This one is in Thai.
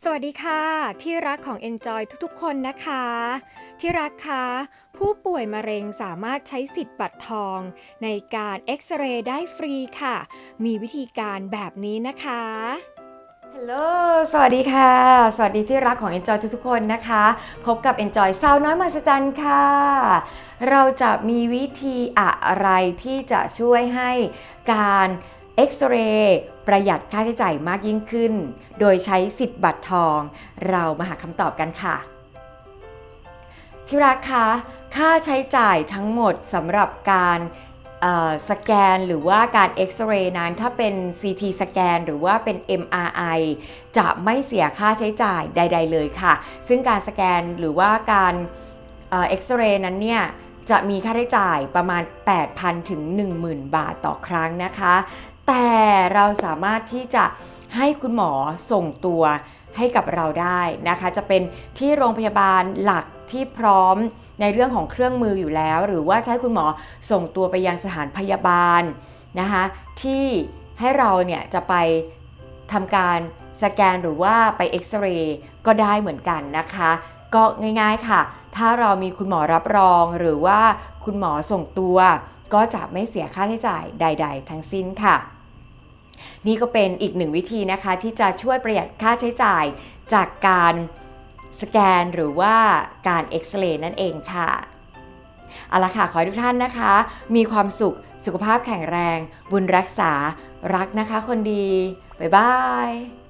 สวัสดีค่ะ ที่รักของ Enjoy ทุกๆ คนนะคะ ที่รักคะผู้ป่วยมะเร็งสามารถใช้สิทธิ์บัตรทอง ในการเอ็กซเรย์ได้ฟรีค่ะ มีวิธีการแบบนี้นะคะฮัลโหล สวัสดีค่ะ สวัสดีที่รักของ Enjoy ทุกๆ คนนะคะ พบกับ Enjoy สาวน้อยมหัศจรรย์ค่ะ เราจะมีวิธีอะไรที่จะช่วยให้การ เอ็กซเรย์ประหยัดค่าใช้จ่ายมากยิ่งขึ้น โดยใช้สิทธิ์บัตรทอง เรามาหาคำตอบกันค่ะที่รักคะค่าใช้จ่ายทั้งหมดสำหรับการสแกนหรือว่าการเอ็กซเรย์นั้นถ้าเป็น CT สแกนหรือว่าเป็น MRI จะไม่เสียค่าใช้จ่ายใด ๆ เลยค่ะ ซึ่งการสแกนหรือว่าการเอ็กซเรย์นั้นเนี่ยจะมีค่าใช้จ่ายประมาณ 8,000 ถึง 10,000 บาทต่อครั้งนะคะ แต่เราสามารถที่จะให้คุณหมอส่งตัวให้กับเราได้นะคะ จะเป็นที่โรงพยาบาลหลักที่พร้อมในเรื่องของเครื่องมืออยู่แล้ว หรือว่าให้คุณหมอส่งตัวไปยังสถานพยาบาลนะคะที่ให้เราเนี่ยจะไปทำการสแกนหรือว่าไปเอ็กซเรย์ก็ได้เหมือนกันนะคะ ก็ง่ายๆค่ะ ถ้าเรามีคุณหมอรับรองหรือว่าคุณหมอส่งตัว ก็จะไม่เสียค่าใช้จ่ายใด ๆ ทั้งสิ้นค่ะ นี่ก็เป็นอีกหนึ่งวิธีนะคะที่จะช่วยประหยัดค่าใช้จ่ายจากการสแกนหรือว่าการเอ็กซเรย์นั่นเองค่ะเอาละค่ะ ขอให้ทุกท่านนะคะ มีความสุขสุขภาพแข็งแรง บุญรักษารักนะคะคนดี บ๊ายบาย